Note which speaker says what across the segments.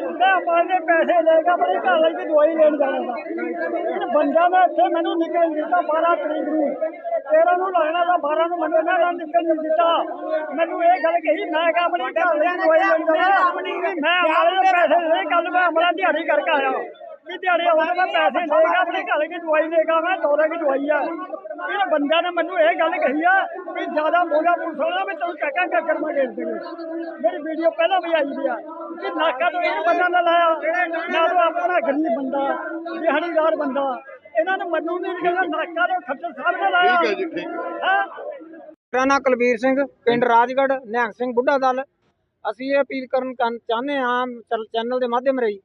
Speaker 1: ਮੈਂ ਮਾਨੇ ਪੈਸੇ ਲੈ ਕੇ ਆਪਣੇ ਘਰ ਲਈ ਦਵਾਈ ਲੈਣ ਜਾਣਾ ਬੰਦਾ ਮੈਂ ਇੱਥੇ ਮੈਨੂੰ ਨਿਕਲ ਦਿੱਤਾ 12 ਤਰੀਕ ਨੂੰ। 13 ਨੂੰ ਲੱਗਣਾ ਦਾ 12 ਨੂੰ ਮੈਨੂੰ ਨਾ ਨਿਕਲ ਨਹੀਂ ਦਿੱਤਾ। ਮੈਨੂੰ ਇਹ ਗੱਲ ਕਹੀ, ਮੈਂ ਕਿ ਆਪਣੇ ਘਰ ਲਈ ਦਵਾਈ ਲੈਣ ਜਾਣਾ। ਮੈਂ ਆਪਣੇ ਪੈਸੇ ਲੈ ਕੱਲ ਮੈਂ ਆਪਣਾ ਦਿਹਾੜੀ ਕਰਕੇ ਆਇਆ। ਕਿ ਦਿਹਾੜੀ ਆਉਂਦਾ ਮੈਂ ਪੈਸੇ ਲੇਗਾ ਆਪਣੇ ਘਰ ਲਈ ਦਵਾਈ ਲੇਗਾ ਮੈਂ ਦੋਰਾ ਦੀ ਦਵਾਈ ਆ। ਇਹ ਬੰਦਿਆਂ ਨੇ ਮੈਨੂੰ ਇਹ ਗੱਲ ਕਹੀ ਆ ਵੀ ਜ਼ਿਆਦਾ ਮੋਗਾ ਪੁਲਿਸ ਵਾਲਾ ਮੈਂ ਤੈਨੂੰ ਚੱਕਾਂ ਚੱਕਰ ਮੈਂ ਗੇਰ ਦੇਗੇ ਮੇਰੀ ਵੀਡੀਓ ਪਹਿਲਾਂ ਵੀ ਆਈ ਵੀ ਆ ਕਿ ਨਾਕਾ ਤੋਂ ਇਹ ਬੰਦਾ ਨਾ ਲਾਇਆ ਨਾ ਤਾਂ ਆਪਣਾ ਗਰੀਬ ਬੰਦਾ ਦਿਹਾੜੀਦਾਰ ਬੰਦਾ। ਇਹਨਾਂ ਨੇ ਮੈਨੂੰ ਨਹੀਂ ਕਹਿੰਦਾ ਨਾਕਾ ਦੇ ਖੱਟਰ ਸਾਹਿਬ ਨੇ ਲਾਇਆ।
Speaker 2: ਠੀਕ ਹੈ ਜੀ ਠੀਕ ਹੈ।
Speaker 3: ਕੁਲਵੀਰ ਸਿੰਘ ਪਿੰਡ ਰਾਜਗੜ੍ਹ ਨਿਹੰਗ ਸਿੰਘ ਬੁੱਢਾ ਦਲ। ਅਸੀਂ ਇਹ ਅਪੀਲ ਕਰਨ ਚਾਹੁੰਦੇ ਹਾਂ ਚੈਨਲ ਦੇ ਮਾਧਿਅਮ ਰਾਹੀਂ।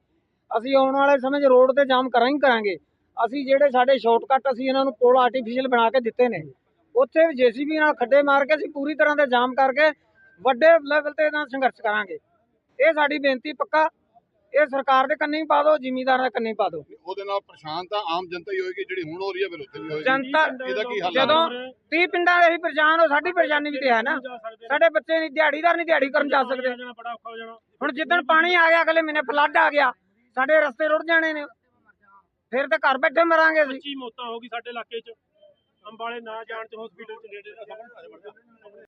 Speaker 3: ਅਸੀਂ ਆਉਣ ਵਾਲੇ ਸਮੇਂ 'ਚ ਰੋਡ ਤੇ ਜਾਮ ਕਰਾਂਗੇ ਕਰਾਂਗੇ। ਅਸੀਂ ਜਿਹੜੇ ਸਾਡੇ ਸ਼ਾਰਟਕਟ ਅਸੀਂ ਇਹਨਾਂ ਨੂੰ ਪੁਲ ਆਰਟੀਫੀਸ਼ੀਅਲ ਬਣਾ ਕੇ ਦਿੱਤੇ ਨੇ। ਉੱਥੇ ਵੀ ਜੀਸੀਬੀ ਨਾਲ ਖੱਡੇ ਮਾਰ ਕੇ ਅਸੀਂ ਪੂਰੀ ਤਰ੍ਹਾਂ ਤੇ ਜਾਮ ਕਰਕੇ ਵੱਡੇ ਲੈਵਲ ਤੇ ਇਹਦਾ ਸੰਘਰਸ਼ ਕਰਾਂਗੇ। ਇਹ ਸਾਡੀ ਬੇਨਤੀ ਪੱਕਾ ਇਹ ਸਰਕਾਰ ਦੇ ਕੰਨੀ ਪਾ ਦਿਓ ਜ਼ਿਮੀਂਦਾਰਾਂ ਦੇ ਕੰਨੀ ਪਾ ਦਿਓ।
Speaker 2: ਉਹਦੇ ਨਾਲ ਪਰੇਸ਼ਾਨ ਤਾਂ ਆਮ ਜਨਤਾ ਹੀ ਹੋਏਗੀ ਜਿਹੜੀ ਹੁਣ ਹੋ ਰਹੀ ਹੈ ਫਿਰ ਉੱਥੇ ਵੀ ਹੋਏਗੀ।
Speaker 3: ਜਨਤਾ
Speaker 2: ਇਹਦਾ ਕੀ ਹੱਲ ਹੈ
Speaker 3: ਜਦੋਂ 30 ਪਿੰਡਾਂ ਦੇ ਅਸੀਂ ਪਰੇਸ਼ਾਨ ਹੋ ਸਾਡੀ ਪਰੇਸ਼ਾਨੀ ਵੀ ਤੇ ਹੈ ਨਾ। ਸਾਡੇ ਬੱਚੇ ਨਹੀਂ ਦਿਹਾੜੀਦਾਰ ਨਹੀਂ ਦਿਹਾੜੀ ਕਰਨ ਜਾ ਸਕਦੇ। ਹੁਣ ਜਿੱਦਣ ਪਾਣੀ ਆ ਗਿਆ ਅਗਲੇ ਮਹੀਨੇ ਫਲੱਡ ਆ ਗਿਆ ਸਾਡੇ ਰਸਤੇ ਰੁੜ ਜਾਣੇ ਨੇ। ਫਿਰ ਤਾਂ ਘਰ ਬੈਠੇ ਮਰਾਂਗੇ ਅਸੀਂ।
Speaker 4: 25 ਮੌਤਾਂ ਹੋ ਗਈ ਸਾਡੇ ਇਲਾਕੇ 'ਚ। ਅੰਬਾਲੇ ਨਾ ਜਾਣ ਤੇ ਹਸਪੀਟਲ 'ਚ ਨੇੜੇ ਦਾ ਸਭ